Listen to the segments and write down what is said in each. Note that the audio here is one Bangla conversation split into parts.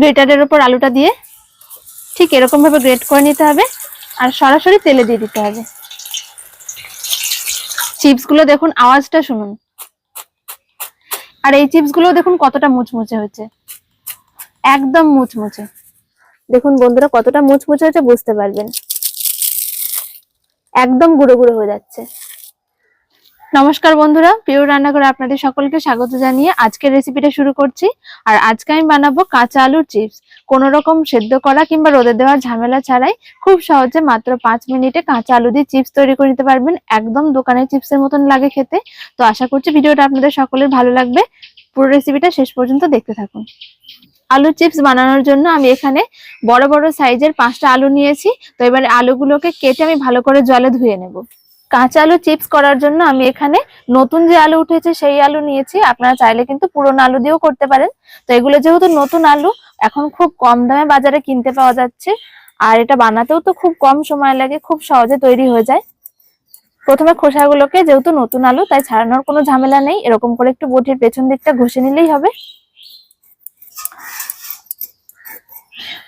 গ্রেটারের ওপর আলুটা দিয়ে ঠিক এরকম ভাবে গ্রেট করে নিতে হবে আর সরাসরি তেলে দিয়ে দিতে হবে। চিপসগুলো দেখুন, আওয়াজটা শুনুন। আর এই চিপসগুলো দেখুন কতটা মুচমুচে হয়েছে। একদম মুচমুচে। দেখুন বন্ধুরা কতটা মুচমুচে হয়েছে, বুঝতে পারবেন। একদম গুঁড়ো গুঁড়ো হয়ে যাচ্ছে। নমস্কার বন্ধুরা প্রিয় রান্নাঘরে আপনাদের সকলকে স্বাগত জানিয়ে আজকের রেসিপিটা শুরু করছি। আর আজকে আমি বানাবো কাঁচা আলুর চিপস কোনো রকম সেদ্ধ করা কিংবা রোদে দেওয়ার ঝামেলা ছাড়াই খুব সহজে মাত্র পাঁচ মিনিটে কাঁচা আলু দিয়ে চিপস তৈরি করে নিতে পারবেন। একদম দোকানের চিপসের মতন লাগে খেতে। তো আশা করছি ভিডিওটা আপনাদের সকলের ভালো লাগবে। পুরো রেসিপিটা শেষ পর্যন্ত দেখতে থাকুন। আলুর চিপস বানানোর জন্য আমি এখানে বড় বড় সাইজের পাঁচটা আলু নিয়েছি। তো এবারে আলুগুলোকে কেটে আমি ভালো করে জলে ধুয়ে নেব। কাঁচা আলু চিপস করার জন্য আমি এখানে নতুন যে আলু উঠেছে সেই আলু নিয়েছি। আপনারা চাইলে কিন্তু পুরোনো আলু দিয়েও করতে পারেন। তো এগুলো যেহেতু নতুন আলু, এখন খুব কম দামে বাজারে কিনতে পাওয়া যাচ্ছে। আর এটা বানাতেও তো খুব কম সময় লাগে, খুব সহজে তৈরি হয়ে যায়। প্রথমে খোসাগুলোকে যেহেতু নতুন আলু, তাই ছাড়ানোর কোনো ঝামেলা নেই। এরকম করে একটু বটির পেছন দিকটা ঘষে নিলেই হবে।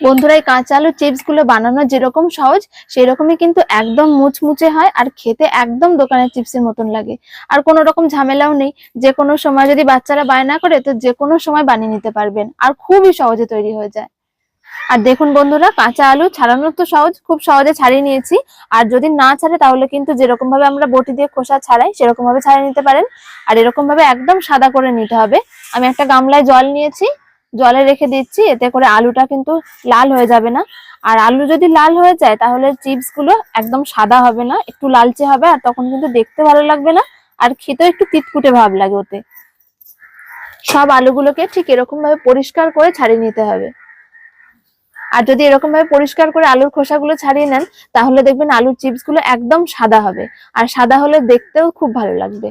বন্ধুরা, এই কাঁচা আলুর চিপসগুলো বানানো যেরকম সহজ, সেরকমই কিন্তু একদম মুচমুচে হয় আর খেতে একদম দোকানের চিপসের মতন লাগে। আর কোনো রকম ঝামেলাও নেই, যে কোনো সময় যদি বাচ্চারা বায়না করে, তো যে কোনো সময় বানিয়ে নিতে পারবেন আর খুবই সহজে তৈরি হয়ে যায়। আর দেখুন বন্ধুরা, কাঁচা আলু ছাড়ানো তো সহজ, খুব সহজে ছাড়িয়ে নিয়েছি। আর যদি না ছাড়ে, তাহলে কিন্তু যেরকম ভাবে আমরা বটি দিয়ে খোসা ছাড়াই সেরকম ভাবে ছাড়িয়ে নিতে পারেন। আর এরকম ভাবে একদম সাদা করে নিতে হবে। আমি একটা গামলায় জল নিয়েছি জলে রেখে দিচ্ছি, এতে করে আলুটা কিন্তু লাল হয়ে যাবে না। আর আলু যদি লাল হয়ে যায়, তাহলে চিপসগুলো একদম সাদা হবে না, একটু লালচে হবে, আর তখন কিন্তু দেখতে ভালো লাগবে না, আর খেতেও একটু তিতকুটে ভাব লাগে ওতে। সব আলুগুলোকে ঠিক এরকম ভাবে পরিষ্কার করে ছাড়িয়ে নিতে হবে। আর যদি এরকম ভাবে পরিষ্কার করে আলুর খোসাগুলো ছাড়িয়ে নেন, তাহলে দেখবেন আলুর চিপসগুলো একদম সাদা হবে, আর সাদা হলে দেখতেও খুব ভালো লাগবে।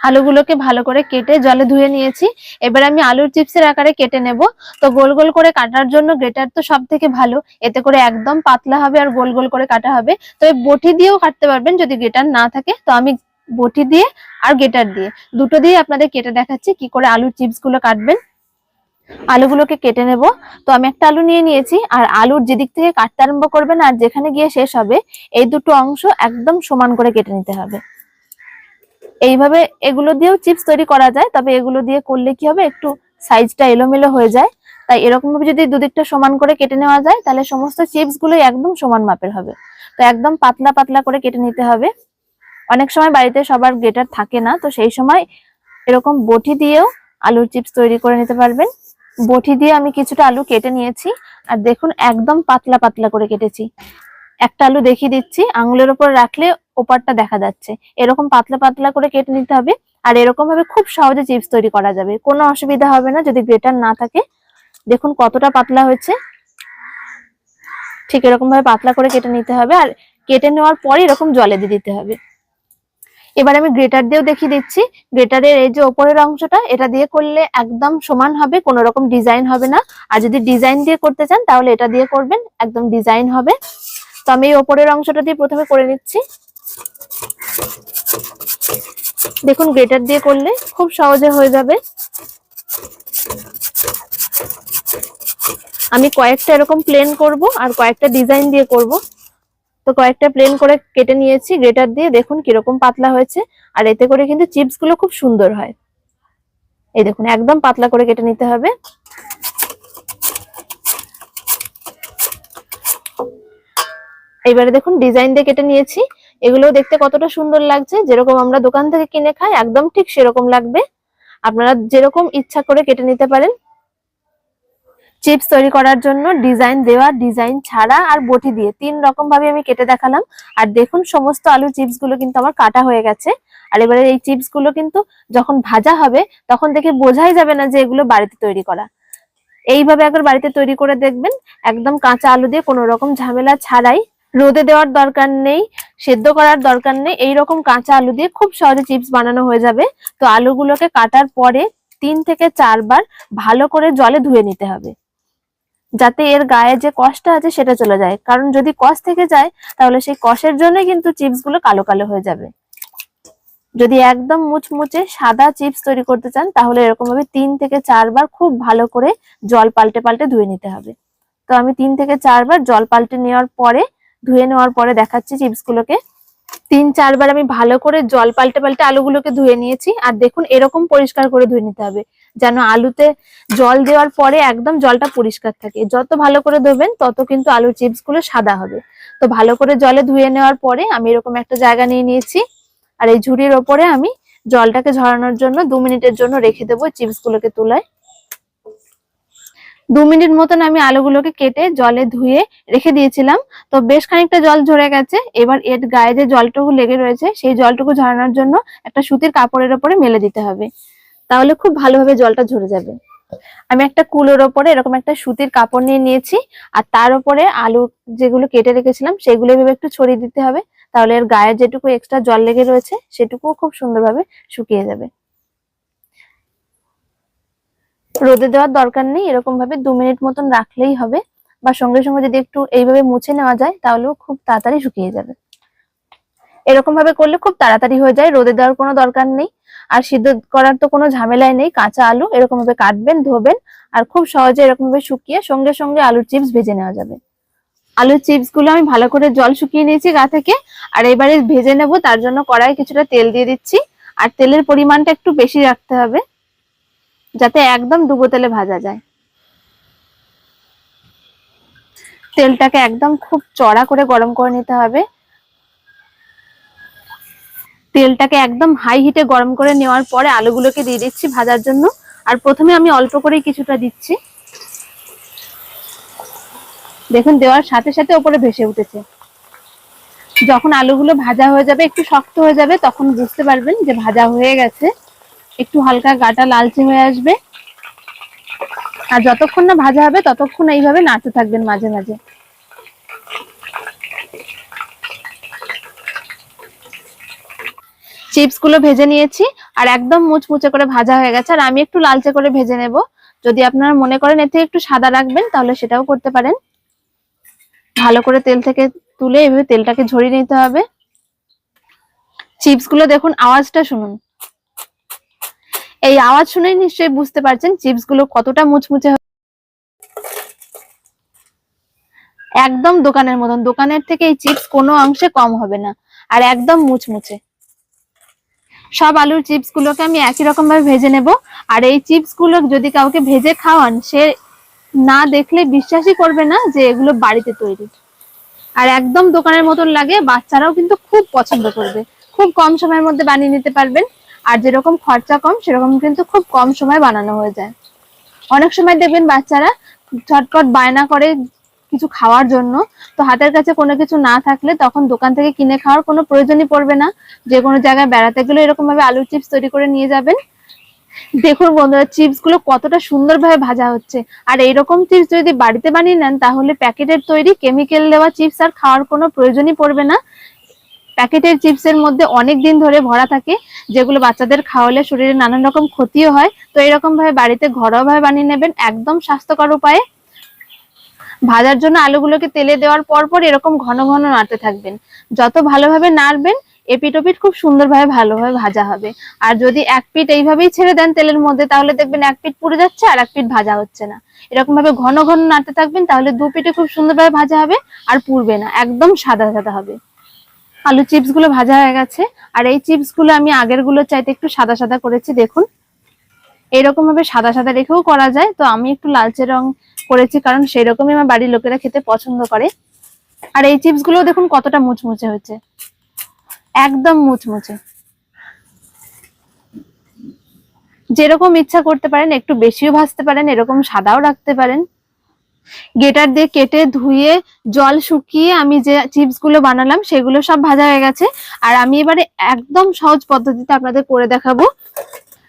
আলুগুলোকে ভালো করে কেটে জলে ধুয়ে নিয়েছি। এবার আমি আলুর চিপসের আকারে কেটে নেব। তো গোল গোল করে কাটার জন্য গ্রেটার তো সব থেকে ভালো। এতে করে একদম পাতলা হবে আর গোল গোল করে কাটা হবে। তো বটি দিয়েও কাটতে পারবেন যদি গ্রেটার না থাকে। তো আমি বটি দিয়ে আর গ্রেটার দিয়ে দুটো দিয়ে আপনাদের কেটে দেখাচ্ছি কি করে আলুর চিপসগুলো কাটবেন। আলুগুলোকে কেটে নেব। তো আমি একটা আলু নিয়ে নিয়েছি আর আলুর যেদিক থেকে কাটতে আরম্ভ করবেন আর যেখানে গিয়ে শেষ হবে, এই দুটো অংশ একদম সমান করে কেটে নিতে হবে। এইভাবে এগুলো দিয়েও চিপস তৈরি করা যায়, তবে এগুলো দিয়ে করলে কি হবে? একটু সাইজটা এলোমেলো হয়ে যায়। তাই এরকম ভাবে যদি দুদিকটা সমান করে কেটে নেওয়া যায়, তাহলে সমস্ত চিপসগুলো একদম সমান মাপের হবে। তো একদম পাতলা পাতলা করে কেটে নিতে হবে। অনেক সময় বাড়িতে সবার গ্রেটার থাকে না, তো সেই সময় এরকম বটি দিয়েও আলুর চিপস তৈরি করে নিতে পারবেন। বটি দিয়ে আমি কিছুটা আলু কেটে নিয়েছি। আর দেখুন, একদম পাতলা পাতলা করে কেটেছি। একটা আলু দেখিয়ে দিচ্ছি। আঙুলের উপর রাখলে ওপারটা দেখা যাচ্ছে। এরকম পাতলা পাতলা করে কেটে নিতে হবে আর এরকম ভাবে খুব সহজে চিপস তৈরি করা যাবে। কোনো অসুবিধা হবে না যদি গ্রেটার না থাকে। দেখুন কতটা পাতলা হয়েছে। ঠিক এরকম ভাবে পাতলা করে কেটে নিতে হবে আর কেটে নেওয়ার পরে এরকম জলে দিয়ে দিতে হবে। এবার আমি গ্রেটার দিয়েও দেখিয়ে দিচ্ছি। গ্রেটারের এই যে ওপরের অংশটা, এটা দিয়ে করলে একদম সমান হবে, কোনো রকম ডিজাইন হবে না। আর যদি ডিজাইন দিয়ে করতে চান তাহলে এটা দিয়ে করবেন, একদম ডিজাইন হবে। তো আমি এই ওপরের অংশটা দিয়ে প্রথমে করে নিচ্ছি। দেখুন, গ্রেটার দিয়ে করলে খুব সহজে হয়ে যাবে। আমি কয়েকটা এরকম প্লেন করব আর কয়েকটা ডিজাইন দিয়ে করব। তো কয়েকটা প্লেন করে কেটে নিয়েছি, গ্রেটার দিয়ে। দেখুন কীরকম পাতলা হয়েছে। আর এতে করে কিন্তু চিপসগুলো খুব সুন্দর হয়। এই দেখুন, একদম পাতলা করে কেটে নিতে হবে। এবারে দেখুন, ডিজাইন দিয়ে কেটে নিয়েছি। এগুলো দেখতে কতটা সুন্দর লাগছে। যেরকম আমরা দোকান থেকে কিনে খাই, একদম ঠিক সেরকম লাগবে। আপনারা যেরকম ইচ্ছা করে কেটে নিতে পারেন। চিপস তৈরি করার জন্য ডিজাইন দেওয়া, ডিজাইন ছাড়া আর বটি দিয়ে তিন রকম ভাবে আমি কেটে দেখালাম। আর দেখুন, সমস্ত আলুর চিপসগুলো কিন্তু আমার কাটা হয়ে গেছে। আর এবারে এই চিপসগুলো কিন্তু যখন ভাজা হবে, তখন দেখে বোঝাই যাবে না যে এগুলো বাড়িতে তৈরি করা। এইভাবে একবার বাড়িতে তৈরি করে দেখবেন। একদম কাঁচা আলু দিয়ে কোনো রকম ঝামেলা ছাড়াই রোদে দেওয়ার দরকার নেই, সেদ্ধ করার দরকার নেই, এইরকম কাঁচা আলু দিয়ে খুব সহজে চিপস বানানো হয়ে যাবে। তো আলুগুলোকে কাটার পরে তিন থেকে চারবার ভালো করে জলে ধুয়ে নিতে হবে। যাতে এর গায়ে যে কষটা আছে সেটা চলে যায়। কারণ যদি কষ থেকে যায়, তাহলে সেই কষের জন্য কিন্তু চিপসগুলো কালো কালো হয়ে যাবে। যদি একদম মুচমুচে সাদা চিপস তৈরি করতে চান, তাহলে এরকম ভাবে তিন থেকে চারবার খুব ভালো করে জল পাল্টে পাল্টে ধুয়ে নিতে হবে। তো আমি তিন থেকে চারবার জল পাল্টে নেওয়ার পরে ধুয়ে নেওয়ার পরে দেখাচ্ছি চিপস গুলোকে তিন, চারবার আমি ভালো করে জল পাল্টে পাল্টে আলুগুলোকে ধুয়ে নিয়েছি। আর দেখুন, এরকম পরিষ্কার করে ধুয়ে নিতে হবে, যেন আলুতে জল দেওয়ার পরে একদম জলটা পরিষ্কার থাকে। যত ভালো করে ধোবেন, তত কিন্তু আলুর চিপসগুলো সাদা হবে। তো ভালো করে জলে ধুয়ে নেওয়ার পরে আমি এরকম একটা জায়গা নিয়ে নিয়েছি। আর এই ঝুড়ির ওপরে আমি জলটাকে ঝরানোর জন্য দু মিনিটের জন্য রেখে দেবো চিপস গুলোকে তুলায়। দু মিনিট মতন আমি আলুগুলোকে কেটে জলে ধুয়ে রেখে দিয়েছিলাম। তো বেশ খানিকটা জল ঝরে গেছে। এবার এর গায়ে যে জলটুকু লেগে রয়েছে, সেই জলটুকু ঝরানোর জন্য একটা সুতির কাপড়ের ওপরে মেলে দিতে হবে। তাহলে খুব ভালোভাবে জলটা ঝরে যাবে। আমি একটা কুলোর ওপরে এরকম একটা সুতির কাপড় নিয়ে নিয়েছি। আর তার উপরে আলু যেগুলো কেটে রেখেছিলাম, সেগুলো এভাবে একটু ছড়িয়ে দিতে হবে। তাহলে এর গায়ে যেটুকু এক্সট্রা জল লেগে রয়েছে, সেটুকুও খুব সুন্দরভাবে শুকিয়ে যাবে। রোদে দেওয়ার দরকার নেই এরকম ভাবে দু মিনিট মতন রাখলেই হবে। বা সঙ্গে সঙ্গে যদি একটু এইভাবে মুছে নেওয়া যায়, তাহলেও খুব তাড়াতাড়ি শুকিয়ে যাবে। এরকম ভাবে করলে খুব তাড়াতাড়ি হয়ে যায়, রোদে দেওয়ার কোনো দরকার নেই। আর সিদ্ধ করার তো কোনো ঝামেলাই নেই, কাঁচা আলু এরকম ভাবে কাটবেন, ধোবেন, আর খুব সহজে এরকম ভাবে শুকিয়ে সঙ্গে সঙ্গে আলুর চিপস ভেজে নেওয়া যাবে। আলুর চিপসগুলো আমি ভালো করে জল শুকিয়ে নিয়েছি গা থেকে, আর এবারে ভেজে নেব, তার জন্য কড়াই কিছুটা তেল দিয়ে দিচ্ছি। আর তেলের পরিমাণটা একটু বেশি রাখতে হবে। যাতে একদম ডুবো তেলে ভাজা যায়। তেলটাকে একদম খুব চড়া করে গরম করে নিতে হবে। তেলটাকে একদম হাই হিটে গরম করে নেওয়ার পরে আলুগুলোকে দিয়ে দিচ্ছি ভাজার জন্য। আর প্রথমে আমি অল্প করেই কিছুটা দিচ্ছি। দেখুন, দেওয়ার সাথে সাথে ওপরে ভেসে উঠেছে। যখন আলুগুলো ভাজা হয়ে যাবে, একটু শক্ত হয়ে যাবে, তখন বুঝতে পারবেন যে ভাজা হয়ে গেছে। একটু হালকা গাটা লালচে হয়ে আসবে। আর যতক্ষণ না ভাজা হবে, ততক্ষণ এইভাবে নাড়তে থাকবেন মাঝে মাঝে। চিপসগুলো ভেজে নিয়েছি, আর একদম মুচমুচে করে ভাজা হয়ে গেছে, আর আমি একটু লালচে করে ভেজে নেব। যদি আপনারা মনে করেন এতে একটু সাদা রাখবেন, তাহলে সেটাও করতে পারেন। ভালো করে তেল থেকে তুলে এভাবে তেলটাকে ঝরিয়ে নিতে হবে। চিপসগুলো দেখুন, আওয়াজটা শুনুন। এই আওয়াজ শুনেই নিশ্চয়ই বুঝতে পারছেন চিপসগুলো কতটা মুচমুচে একদম দোকানের মতন, দোকানের থেকে এই চিপস কোনো অংশে কম হবে না, আর একদম মুচমুচে। সব আলুর চিপস গুলোকে আমি একই রকম ভাবে ভেজে নেব, আর এই চিপসগুলো যদি কাউকে ভেজে খাওয়ান, সে না দেখলে বিশ্বাসই করবে না যে এগুলো বাড়িতে তৈরি। আর একদম দোকানের মতন লাগে, বাচ্চারাও কিন্তু খুব পছন্দ করবে। খুব কম সময়ের মধ্যে বানিয়ে নিতে পারবেন। আর যেরকম খরচা কম, সেরকম কিন্তু খুব কম সময় বানানো হয়ে যায়। অনেক সময় দেখবেন বাচ্চারা ঝটপট বায়না করে কিছু খাওয়ার জন্য। তো হাতের কাছে কোনো কিছু না থাকলে তখন দোকান থেকে কিনে খাওয়ার কোনো প্রয়োজনই পড়বে না। যে কোনো জায়গায় বেড়াতে গেলে এরকম ভাবে আলুর চিপস তৈরি করে নিয়ে যাবেন। দেখুন বন্ধুরা চিপসগুলো কতটা সুন্দরভাবে ভাজা হচ্ছে। আর এইরকম চিপস যদি বাড়িতে বানিয়ে নেন, তাহলে প্যাকেটের তৈরি কেমিক্যাল দেওয়া চিপস আর খাওয়ার কোনো প্রয়োজনই পড়বে না। প্যাকেটের চিপসের মধ্যে অনেক দিন ধরে ভরা থাকে, যেগুলো বাচ্চাদের খাওয়ালে শরীরে নানান রকম ক্ষতিও হয়। তো এরকম ভাবে বাড়িতে ঘরোয়া ভাবে বানিয়ে নেবেন, একদম স্বাস্থ্যকর উপায়ে। ভাজার জন্য আলুগুলোকে তেলে দেওয়ার পর পর এরকম ঘন ঘন নাড়তে থাকবেন। যত ভালোভাবে নাড়বেন এপিট ওপিট খুব সুন্দরভাবে ভালোভাবে ভাজা হবে। আর যদি এক পিঠ এইভাবেই ছেড়ে দেন তেলের মধ্যে, তাহলে দেখবেন এক পিঠ পুড়ে যাচ্ছে আর এক পিট ভাজা হচ্ছে না। এরকম ভাবে ঘন ঘন নাড়তে থাকবেন, তাহলে দু পিঠে খুব সুন্দরভাবে ভাজা হবে আর পুড়বে না, একদম সাদা সাদা হবে। আলু চিপসগুলো ভাজা হয়ে গেছে। আর এই চিপসগুলো আমি আগেরগুলো চাইতে একটু সাদা সাদা করেছি, দেখুন। এরকম ভাবে সাদা সাদা রেখেও করা যায়, তো আমি একটু লালচে রং করেছি, কারণ সেই রকমই আমার বাড়ির লোকেরা খেতে পছন্দ করে। আর এই চিপসগুলো দেখুন কতটা মুচমুচে হয়েছে। একদম মুচমুচে। যেরকম ইচ্ছা করতে পারেন, একটু বেশিও ভাজতে পারেন, এরকম সাদাও রাখতে পারেন। গেটার দিয়ে কেটে ধুয়ে জল শুকিয়ে আমি যে চিপসগুলো বানালাম সেগুলো সব ভাজা হয়ে গেছে। আর আমি এবারে একদম সহজ পদ্ধতিতে আপনাদের করে দেখাবো।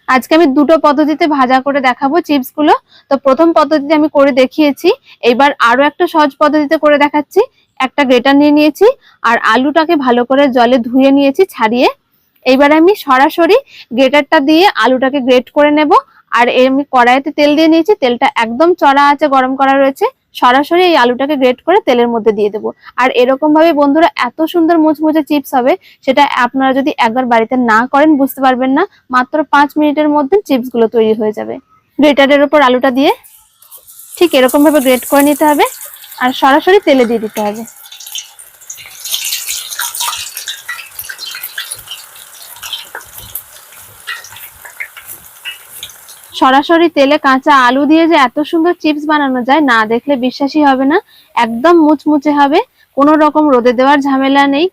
আজকে আমি দুটো পদ্ধতিতে ভাজা করে দেখাবো চিপসগুলো। তো প্রথম পদ্ধতিতে আমি করে দেখিয়েছি, এবার আরও একটা সহজ পদ্ধতিতে করে দেখাচ্ছি। একটা গ্রেটার নিয়ে নিয়েছি, আর আলুটাকে ভালো করে জলে ধুয়ে নিয়েছি ছাড়িয়ে। এইবার আমি সরাসরি গ্রেটারটা দিয়ে আলুটাকে গ্রেট করে নেব। আর আমি কড়াইতে তেল দিয়ে নিয়েছি, তেলটা একদম চড়া আছে, গরম করা রয়েছে, সরাসরি এই আলুটাকে গ্রেট করে তেলের মধ্যে দিয়ে দেবো। আর এরকম ভাবে বন্ধুরা এত সুন্দর মুচমুচে চিপস হবে, সেটা আপনারা যদি একবার বাড়িতে না করেন, বুঝতে পারবেন না, মাত্র পাঁচ মিনিটের মধ্যে চিপসগুলো তৈরি হয়ে যাবে। গ্রেটারের ওপর আলুটা দিয়ে ঠিক এরকম ভাবে গ্রেট করে নিতে হবে, আর সরাসরি তেলে দিয়ে দিতে হবে। সরাসরি তেলে কাঁচা আলু দিয়ে যে এত সুন্দর চিপস বানানো যায়, না দেখলে বিশ্বাসই হবে না। একদম মুচমুচে হবে, কোনো রকম রোদে দেওয়ার ঝামেলা নেই।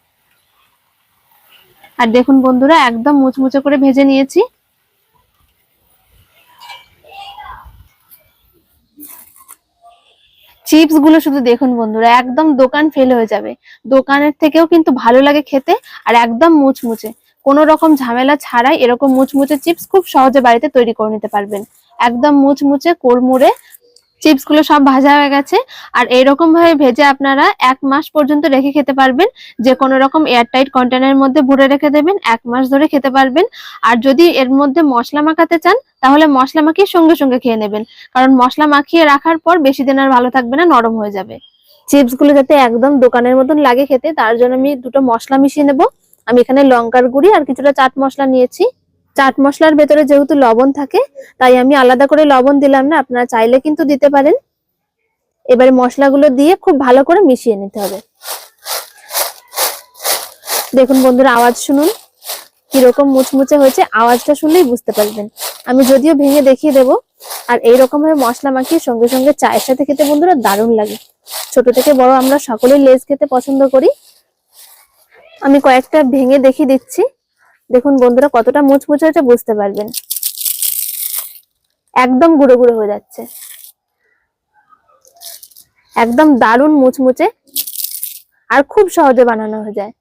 আর দেখুন বন্ধুরা, একদম মুচমুচে করে ভেজে নিয়েছি। চিপসগুলো শুধু দেখুন বন্ধুরা, একদম দোকান ফেল হয়ে যাবে। দোকানের থেকেও কিন্তু ভালো লাগে খেতে, আর একদম মুচমুচে। কোনো রকম ঝামেলা ছাড়াই এরকম মুচমুচে চিপস খুব সহজে বাড়িতে তৈরি করে নিতে পারবেন। একদম মুচমুচে কোড়মুড়ে চিপসগুলো সব ভাজা হয়ে গেছে। আর এইরকম ভাবে ভেজে আপনারা এক মাস পর্যন্ত রেখে খেতে পারবেন। যে কোনো রকম এয়ারটাইট কন্টেনারের মধ্যে ভরে রেখে দেবেন, এক মাস ধরে খেতে পারবেন। আর যদি এর মধ্যে মশলা মাখাতে চান, তাহলে মশলা মাখিয়ে সঙ্গে সঙ্গে খেয়ে নেবেন। কারণ মশলা মাখিয়ে রাখার পর বেশি দিন আর ভালো থাকবে না, নরম হয়ে যাবে। চিপসগুলো যাতে একদম দোকানের মতন লাগে খেতে, তার জন্য আমি দুটো মশলা মিশিয়ে নেব। আমি এখানে লঙ্কার গুঁড়ি আর কিছুটা চাট মশলা নিয়েছি। চাট মশলার ভেতরে যেহেতু লবণ থাকে, তাই আমি আলাদা করে লবণ দিলাম না, আপনারা চাইলে কিন্তু দিতে পারেন। এবারে মশলাগুলো দিয়ে খুব ভালো করে মিশিয়ে নিতে হবে। দেখুন বন্ধুরা, আওয়াজ শুনুন। কীরকম মুচমুচে হয়েছে, আওয়াজটা শুনলেই বুঝতে পারবেন। আমি যদিও ভেঙে দেখিয়ে দেবো, আর এইরকম ভাবে মশলা মাখিয়ে সঙ্গে সঙ্গে চায়ের সাথে খেতে বন্ধুরা দারুণ লাগে। ছোট থেকে বড় আমরা সকলেই লেজ খেতে পছন্দ করি। আমি কয়েকটা ভেঙে দেখিয়ে দিচ্ছি। দেখুন বন্ধুরা কতটা মুচমুচে হয়েছে, বুঝতে পারবেন। একদম গুঁড়ো গুঁড়ো হয়ে যাচ্ছে। একদম দারুণ মুচমুচে। আর খুব সহজে বানানো হয়ে যায়।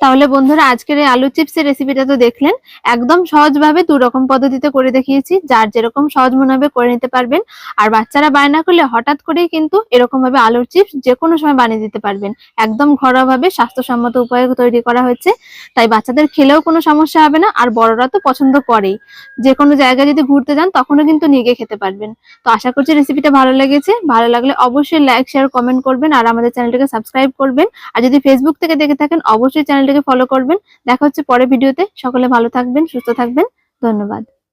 তাহলে বন্ধুরা, আজকের এই আলু চিপসের রেসিপিটা তো দেখলেন, একদম সহজভাবে দু রকম পদ্ধতিতে করে দেখিয়েছি। যার যেরকম সহজ মনে হবে করে নিতে পারবেন। আর বাচ্চারা বায়না করলে হঠাৎ করেই কিন্তু এরকম ভাবে আলুর চিপস যে কোনো সময় বানিয়ে দিতে পারবেন। একদম ঘরোয়া ভাবে স্বাস্থ্যসম্মত উপায়ে তৈরি করা হয়েছে। তাই বাচ্চাদের খেলেও কোনো সমস্যা হবে না, আর বড়রা তো পছন্দ করেই। যে কোনো জায়গায় যদি ঘুরতে যান, তখনও কিন্তু নিয়ে গিয়ে খেতে পারবেন। তো আশা করছি রেসিপিটা ভালো লেগেছে। ভালো লাগলে অবশ্যই লাইক শেয়ার কমেন্ট করবেন, আর আমাদের চ্যানেলটিকে সাবস্ক্রাইব করবেন। আর যদি ফেসবুক থেকে দেখে থাকেন, অবশ্যই চ্যানেলটিকে ফলো করবেন। দেখা হচ্ছে পরের ভিডিওতে। সকলে ভালো থাকবেন সুস্থ থাকবেন। ধন্যবাদ।